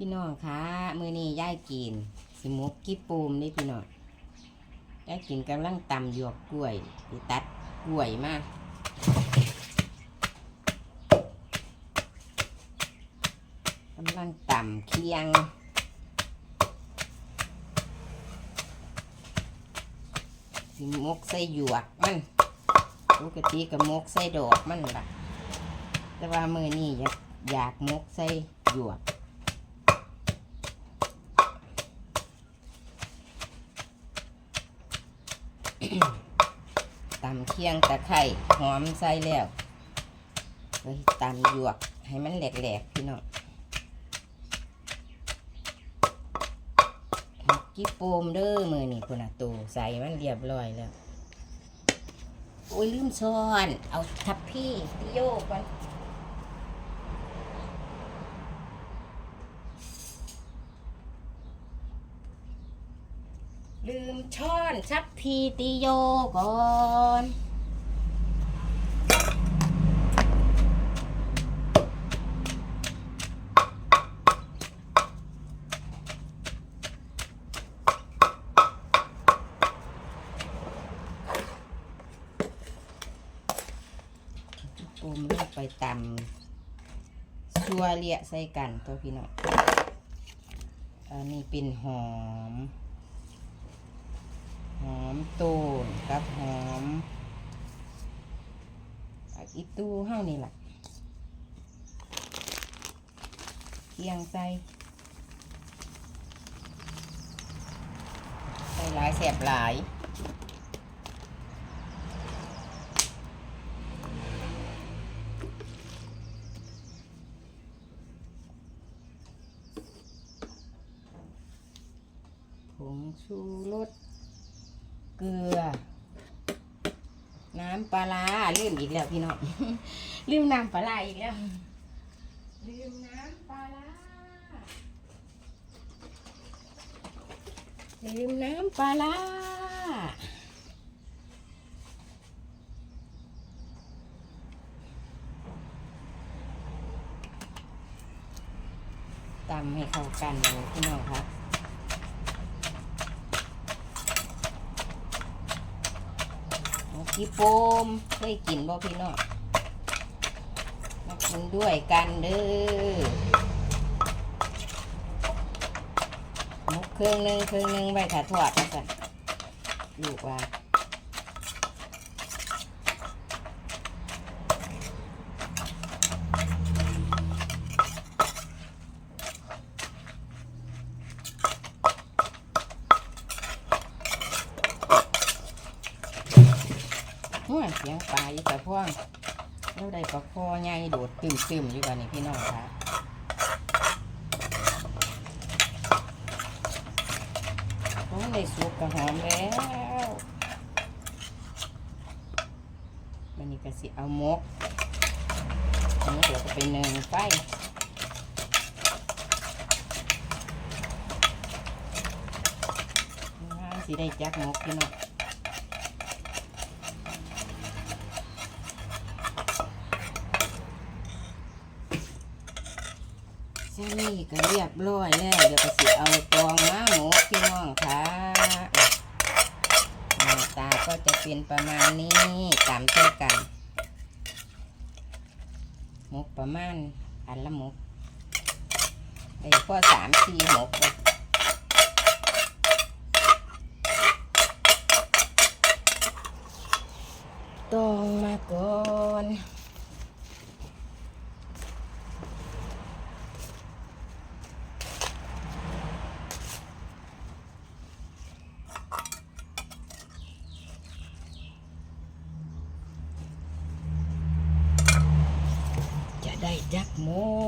พี่น้องคะมือนี้ย่ายกินสิหมกกี้ปูมนี่พี่น้องย่ายกินกำลังตำหยวกกล้วยสิตัดกล้วยมากกำลังตำเคียงสิมกใส่หยวกมันปกติกับมกใส่ดอกมันล่ะ แต่ว่ามือนี้อยากอยากมกใส่หยวก ตำเคียงตะไคร่หอมใส่แล้วเฮ้ยตำหยวกให้มันแหลกๆพี่น้องกี้โปมเด้อมือนี่คุณน่ะตูใส่มันเรียบร้อยแล้ว โอ้ยลืมช้อน เอาทับพี่พี่โยกก่อน ลืมช้อนชับพีติโยก่อนปูมลงไปตำซัวเลียใส่กันตัวพี่น้องอันนี้เป็นหอม ตูนกับหอมอีตู้เฮานี่แหละเคียงใส่ใส่หลายแสบหลายผงชูรส เกลือ น้ำปลาร้าลืมอีกแล้วพี่น้อง ลืมน้ำปลาร้าอีกแล้ว ลืมน้ำปลาร้าลืมน้ำปลาร้าตำให้เข้ากันเลยพี่น้องครับ พี่โฟมเคยกินบ่พี่น้องมากินด้วยกันเด้อมุกเครื่องหนึ่งเครื่องหนึ่งไว้ถ้าทอดนะจ๊ะลูกว่าหัวเสียง ปลาอยู่แต่พ่วงแล้วได้ปลาคอใหญ่โดดตึมตึมๆอยู่กันนี่พี่น้องค่ะโอ้ยได้สุกกระหอมแล้วมันนี่ก็สิเอามกอันนี้เดี๋ยวก็ไปเนึ่งไฟงานสิได้จักมกพี่น้อง เส้นนี้ก็เรียบร้อยแล้วเดี๋ยวก็สิเอาตองมาหมูพี่น้องค่ะหน้าตาก็จะเป็นประมาณนี้ตามเท่ากันหมกประมาณอันละหมกไอ้พอสามสี่หมกเลยตองมาก่อน จะ ไ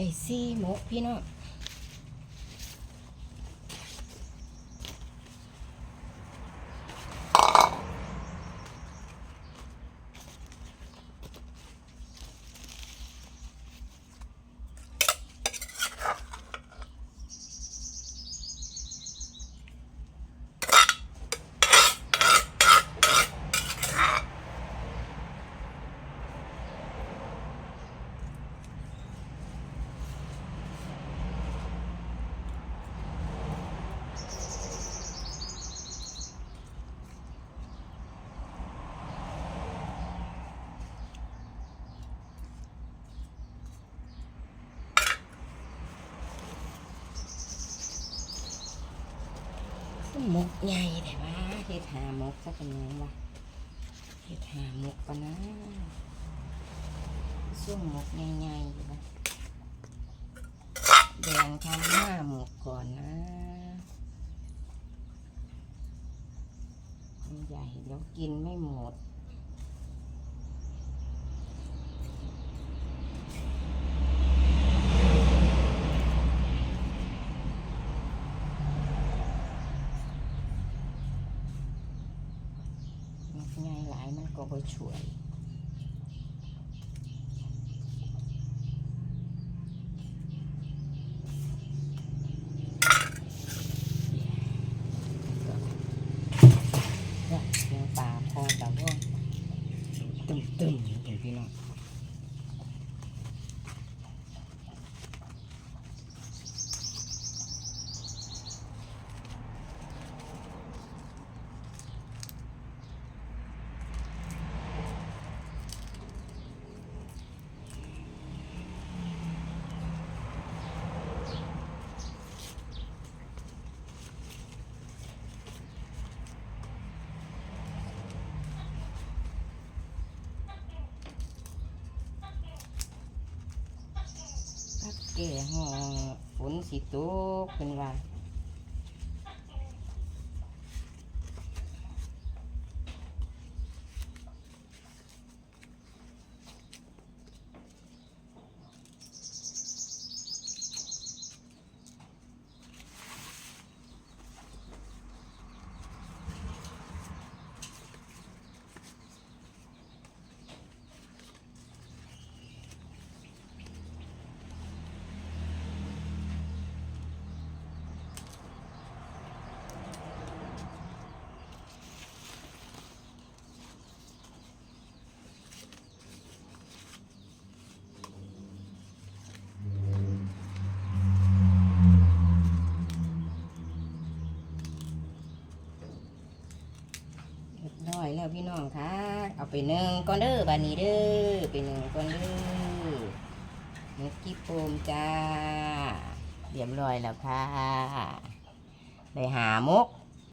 ได้สี่หมกพี่น้อง มกใหญ่แต่ว่าเฮ็ดหาหมกสักเป็นหยังวะเฮ็ดหาหมกปะนะช่วงหมกใหญ่ๆอยู่ปะแดงทำห้าหมกก่อนนะใหญ่แล้วกินไม่หมด มันง่ายหลายมันก็บ่ช่วย เนี่ยเสียงป่าพอแต่ว่าตึมตึมๆอย่างพี่น้องพั กแก่ห้องฝนสิตกเป็นว่าเร้อยแล้วพี่น้องคะเอาไปหนึ่งก้อนเด้อบานี้เด้อไปหนึ่งก้อนเด้อหมกกี้โฟมจ้าเรียบร้อยแล้วค่ะได้หามก